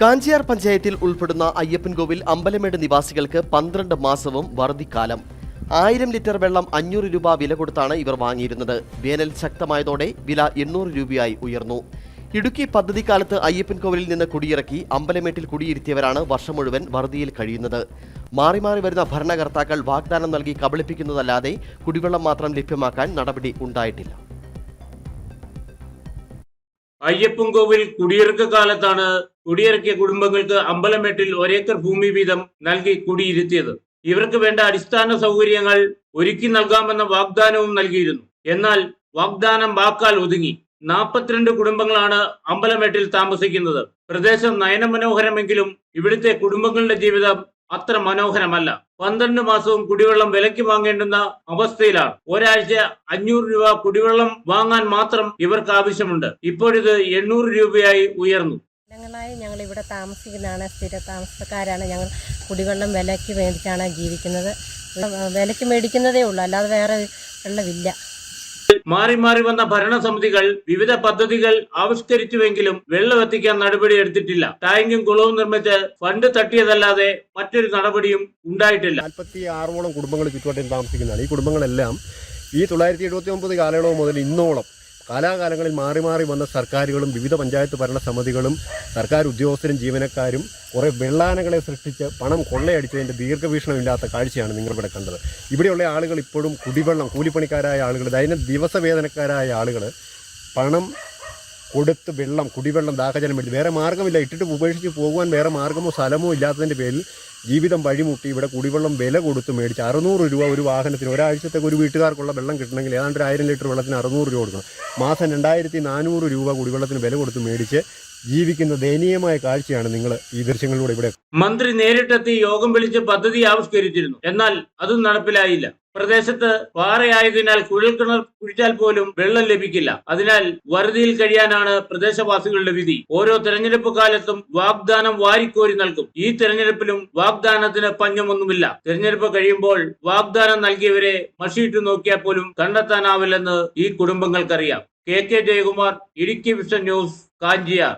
കാഞ്ചിയാർ പഞ്ചായത്തിൽ ഉൾപ്പെടുന്ന അയ്യപ്പൻകോവിൽ അമ്പലമേട് നിവാസികൾക്ക് പന്ത്രണ്ട് മാസവും വറുതിക്കാലം. ആയിരം ലിറ്റർ വെള്ളം അഞ്ഞൂറ് രൂപ വില കൊടുത്താണ് ഇവർ വാങ്ങിയിരുന്നത്. വേനൽ ശക്തമായതോടെ വില എണ്ണൂറ് രൂപയായി ഉയർന്നു. ഇടുക്കി പദ്ധതിക്കാലത്ത് അയ്യപ്പൻകോവിലിൽ നിന്ന് കുടിയിറക്കി അമ്പലമേട്ടിൽ കുടിയിരുത്തിയവരാണ് വർഷം മുഴുവൻ വറുതിയിൽ കഴിയുന്നത്. മാറി മാറി വരുന്ന ഭരണകർത്താക്കൾ വാഗ്ദാനം നൽകി കബളിപ്പിക്കുന്നതല്ലാതെ കുടിവെള്ളം മാത്രം ലഭ്യമാക്കാൻ നടപടി ഉണ്ടായിട്ടില്ല. അയ്യപ്പൻകോവിൽ കുടിയിറക്ക കാലത്താണ് കുടിയിറക്കിയ കുടുംബങ്ങൾക്ക് അമ്പലമേട്ടിൽ ഒരേക്കർ ഭൂമി വീതം നൽകി കുടിയിരുത്തിയത്. ഇവർക്ക് വേണ്ട അടിസ്ഥാന സൗകര്യങ്ങൾ ഒരുക്കി നൽകാമെന്ന വാഗ്ദാനവും നൽകിയിരുന്നു. എന്നാൽ വാഗ്ദാനം വാക്കാൽ ഒതുങ്ങി. നാൽപ്പത്തിരണ്ട് കുടുംബങ്ങളാണ് അമ്പലമേട്ടിൽ താമസിക്കുന്നത്. പ്രദേശം നയനമനോഹരമെങ്കിലും ഇവിടുത്തെ കുടുംബങ്ങളുടെ ജീവിതം അത്ര മനോഹരമല്ല. പന്ത്രണ്ട് മാസവും കുടിവെള്ളം വിലയ്ക്ക് വാങ്ങേണ്ടുന്ന അവസ്ഥയിലാണ്. ഒരാഴ്ച അഞ്ഞൂറ് രൂപ കുടിവെള്ളം വാങ്ങാൻ മാത്രം ഇവർക്ക് ആവശ്യമുണ്ട്. ഇപ്പോഴിത് എണ്ണൂറ് രൂപയായി ഉയർന്നു. കാലങ്ങളായി ഞങ്ങൾ ഇവിടെ താമസിക്കുന്നതാണ് സ്ഥിര താമസക്കാരാണ് ഞങ്ങൾ കുടിവെള്ളം വിലയ്ക്ക് മേടിച്ചാണ് ജീവിക്കുന്നത്. വിലയ്ക്ക് മേടിക്കുന്നതേ ഉള്ളൂ അല്ലാതെ വേറെ വെള്ളമില്ല. മാറി മാറി വന്ന ഭരണസമിതികൾ വിവിധ പദ്ധതികൾ ആവിഷ്കരിച്ചുവെങ്കിലും വെള്ളം എത്തിക്കാൻ നടപടി എടുത്തിട്ടില്ല. ടാങ്കും കുളവും നിർമ്മിച്ച് ഫണ്ട് തട്ടിയതല്ലാതെ മറ്റൊരു നടപടിയും ഉണ്ടായിട്ടില്ല. നാൽപ്പത്തി ആറോളം കുടുംബങ്ങൾ ചുറ്റുവട്ടം താമസിക്കുന്നതാണ്. ഈ കുടുംബങ്ങളെല്ലാം ഈ തൊള്ളായിരത്തി എഴുപത്തി ഒമ്പത് കാലയളവ് മുതൽ ഇന്നോളം കാലാകാലങ്ങളിൽ മാറി മാറി വന്ന സർക്കാരുകളും വിവിധ പഞ്ചായത്ത് ഭരണ സമിതികളും സർക്കാർ ഉദ്യോഗസ്ഥരും ജീവനക്കാരും കുറേ വെള്ളാനകളെ സൃഷ്ടിച്ച് പണം കൊള്ളയടിച്ചതിന്റെ ദീർഘവീക്ഷണമില്ലാത്ത കാഴ്ചയാണ് നിങ്ങൾ ഇവിടെ കണ്ടത്. ഇവിടെയുള്ള ആളുകൾ ഇപ്പോഴും കുടിവെള്ളം കൂലിപ്പണിക്കാരായ ആളുകൾ ദൈനം ദിവസവേതനക്കാരായ ആളുകൾ പണം കൊടുത്ത് വെള്ളം കുടിവെള്ളം ദാഹജലം വേണ്ടി വേറെ മാർഗമില്ല. ഇട്ടിട്ട് ഉപേക്ഷിച്ച് പോകുവാൻ വേറെ മാർഗമോ സ്ഥലമോ ഇല്ലാത്തതിന്റെ പേരിൽ ജീവിതം വഴിമുട്ടി ഇവിടെ കുടിവെള്ളം വില കൊടുത്ത് മേടിച്ച് അറുന്നൂറ് രൂപ ഒരു വാഹനത്തിന് ഒരാഴ്ചത്തേക്ക് ഒരു വീട്ടുകാർക്കുള്ള വെള്ളം കിട്ടണമെങ്കിൽ ഏതാണ്ട് ഒരു ആയിരം ലിറ്റർ വെള്ളത്തിന് അറുന്നൂറ് രൂപ കൊടുക്കണം. മാസം രണ്ടായിരത്തി നാനൂറ് രൂപ കുടിവെള്ളത്തിന് വില കൊടുത്ത് മേടിച്ച് ജീവിക്കുന്ന ദയനീയമായ കാഴ്ചയാണ് നിങ്ങൾ ഈ ദൃശ്യങ്ങളിലൂടെ ഇവിടെ മന്ത്രി നേരിട്ടെത്തി യോഗം വിളിച്ച് പദ്ധതി ആവിഷ്കരിച്ചിരുന്നു. എന്നാൽ അതും നടപ്പിലായില്ല. പ്രദേശത്ത് പാറയായതിനാൽ കുഴൽക്കിണർ കുഴിച്ചാൽ പോലും വെള്ളം ലഭിക്കില്ല. അതിനാൽ വറുതിയിൽ കഴിയാനാണ് പ്രദേശവാസികളുടെ വിധി. ഓരോ തെരഞ്ഞെടുപ്പ് കാലത്തും വാഗ്ദാനം വാരിക്കോരി നൽകും. ഈ തെരഞ്ഞെടുപ്പിലും വാഗ്ദാനത്തിന് പഞ്ഞമൊന്നുമില്ല. തെരഞ്ഞെടുപ്പ് കഴിയുമ്പോൾ വാഗ്ദാനം നൽകിയവരെ മഷിയിട്ട് നോക്കിയാൽ പോലും കണ്ടെത്താനാവില്ലെന്ന് ഈ കുടുംബങ്ങൾക്കറിയാം. K K Jayakumar Idukki vision news Kanchiyar.